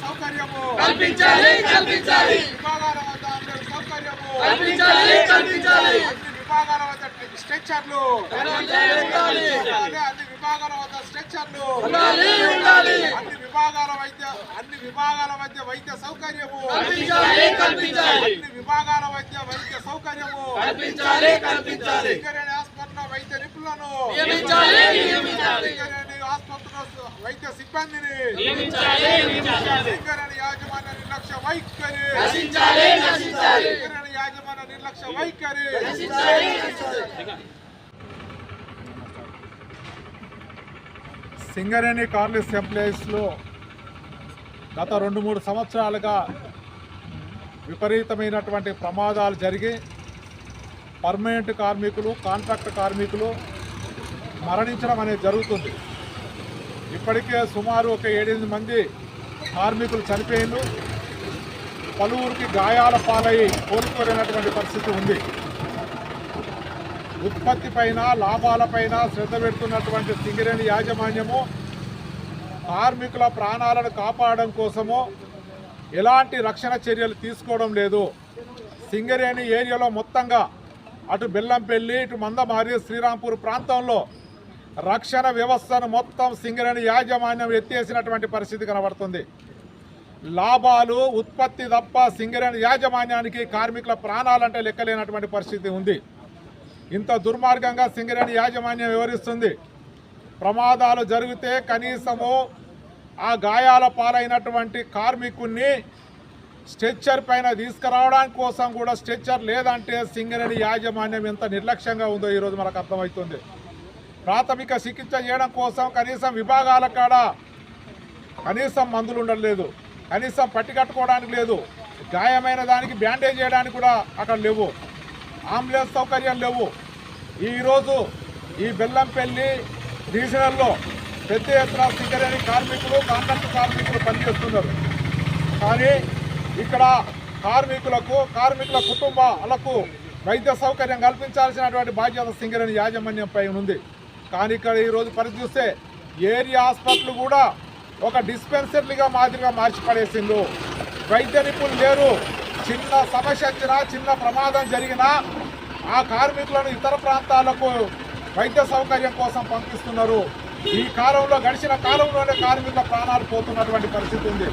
సౌకర్యము కల్పించాలి కల్పించాలి. కల్పించాలి కల్పించాలి. అన్ని విభాగాల వద్ద అలాగే అన్ని విభాగాల వద్ద ఉండాలి. అన్ని విభాగాల వైద్య అన్ని విభాగాల మధ్య వైద్య సౌకర్యము అన్ని విభాగాల మధ్య వైద్య సౌకర్యము కల్పించాలి కల్పించాలి సింగరేణి ఆసుపత్రిలో వైద్య నిపుణులను ఆసుపత్రిలో వైద్య సిబ్బందిని యాజమాన్య నిర్లక్ష్య వైఖరి. యాజమాన్య నిర్లక్ష్య వైఖరి. సింగరేణి కార్లెస్ ఎంప్లాయీస్లో గత రెండు మూడు సంవత్సరాలుగా విపరీతమైనటువంటి ప్రమాదాలు జరిగి పర్మనెంట్ కార్మికులు కాంట్రాక్ట్ కార్మికులు మరణించడం అనేది జరుగుతుంది. ఇప్పటికే సుమారు ఒక ఏడెనిమిది మంది కార్మికులు చనిపోయిండు పలువురికి గాయాల పాలై కోలుకోలేనటువంటి పరిస్థితి ఉంది. ఉత్పత్తి పైన లాభాలపైన శ్రద్ధ పెడుతున్నటువంటి సింగరేణి యాజమాన్యము కార్మికుల ప్రాణాలను కాపాడడం కోసము ఎలాంటి రక్షణ చర్యలు తీసుకోవడం లేదు. సింగరేణి ఏరియాలో మొత్తంగా అటు బెల్లంపల్లి ఇటు మందమారి శ్రీరాంపూర్ ప్రాంతంలో రక్షణ వ్యవస్థను మొత్తం సింగరేణి యాజమాన్యం ఎత్తేసినటువంటి పరిస్థితి కనబడుతుంది. లాభాలు ఉత్పత్తి తప్ప సింగరేణి యాజమాన్యానికి కార్మికుల ప్రాణాలంటే లెక్కలేనటువంటి పరిస్థితి ఉంది. ఇంత దుర్మార్గంగా సింగరేణి యాజమాన్యం వివరిస్తుంది ప్రమాదాలు జరిగితే కనీసము ఆ గాయాల పాలైనటువంటి కార్మికుణ్ణి స్ట్రెచ్చర్ పైన తీసుకురావడానికి కోసం కూడా స్ట్రెచ్చర్ లేదంటే సింగరేణి యాజమాన్యం ఎంత నిర్లక్ష్యంగా ఉందో ఈరోజు మనకు అర్థమవుతుంది. ప్రాథమిక చికిత్స చేయడం కోసం కనీసం విభాగాల కాడ కనీసం మందులు ఉండలేదు. కనీసం పట్టి కట్టుకోవడానికి లేదు. గాయమైన దానికి బ్యాండేజ్ చేయడానికి కూడా అక్కడ లేవు. అంబులెన్స్ సౌకర్యం లేవు. ఈరోజు ఈ బెల్లంపల్లి డివిజనల్లో పెద్ద ఎత్తున సింగరేణి కార్మికులు కాంట్రాక్ట్ కార్మికులు పనిచేస్తున్నారు. కానీ ఇక్కడ కార్మికులకు కార్మికుల కుటుంబాలకు వైద్య సౌకర్యం కల్పించాల్సినటువంటి బాధ్యత సింగరేణి యాజమాన్యంపై ఉంది. కానీ ఇక్కడ ఈరోజు పరిస్థితి చూస్తే ఏరియా హాస్పిటల్ కూడా ఒక డిస్పెన్సరీగా మాదిరిగా మార్చిపడేసిండు వైద్య నిపుణులు లేరు. చిన్న సమస్య వచ్చినా చిన్న ప్రమాదం జరిగినా ఆ కార్మికులను ఇతర ప్రాంతాలకు వైద్య సౌకర్యం కోసం పంపిస్తున్నారు. ఈ కాలంలో గడిచిన కాలంలోనే కార్మికుల ప్రాణాలు పోతున్నటువంటి పరిస్థితి ఉంది.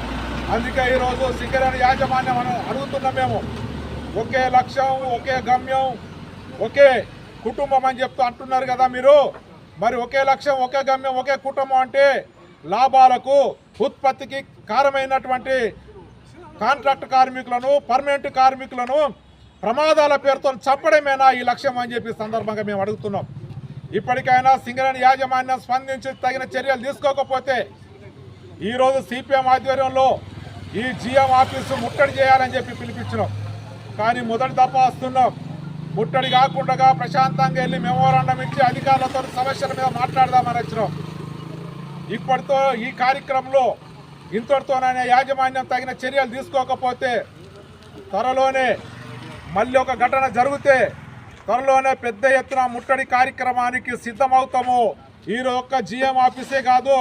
అందుకే ఈరోజు సింగరేణి యాజమాన్యం మనం అడుగుతున్నాం మేము. ఒకే లక్ష్యం ఒకే గమ్యం ఒకే కుటుంబం అని చెప్తూ అంటున్నారు కదా మీరు. మరి ఒకే లక్ష్యం ఒకే గమ్యం ఒకే కుటుంబం అంటే లాభాలకు ఉత్పత్తికి కారమైనటువంటి కాంట్రాక్ట్ కార్మికులను పర్మనెంట్ కార్మికులను ప్రమాదాల పేరుతో చంపడమేనా ఈ లక్ష్యం అని చెప్పి సందర్భంగా మేము అడుగుతున్నాం. ఇప్పటికైనా సింగరేణి యాజమాన్యం స్పందించి తగిన చర్యలు తీసుకోకపోతే ఈరోజు సిపిఎం ఆధ్వర్యంలో ఈ జిఎం ఆఫీసు ముట్టడి చేయాలని చెప్పి పిలిపించినాం. కానీ మొదటి తప్ప వస్తున్నాం. ముట్టడి కాకుండా ప్రశాంతంగా వెళ్ళి మెమోరాండం ఇచ్చి అధికారులతో సమస్యల మీద మాట్లాడదామని వచ్చినాం. ఇప్పటితో ఈ కార్యక్రమంలో ఇంతటితోనైనా యాజమాన్యం తగిన చర్యలు తీసుకోకపోతే త్వరలోనే మళ్ళీ ఒక ఘటన జరిగితే త్వరలోనే పెద్ద ఎత్తున ముట్టడి కార్యక్రమానికి సిద్ధమవుతాము. ఈరోజు ఒక్క జిఎం ఆఫీసే కాదు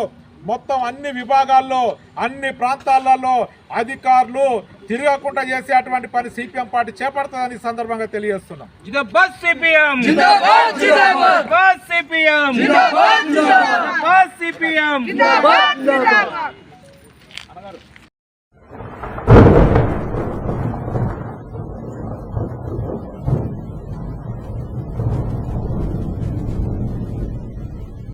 మొత్తం అన్ని విభాగాల్లో అన్ని ప్రాంతాలలో అధికారులు తిరగకుండా చేసేటువంటి పని సిపిఎం పార్టీ చేపడుతుందని సందర్భంగా తెలియజేస్తున్నాం. సిపిఎం! సిపిఎం!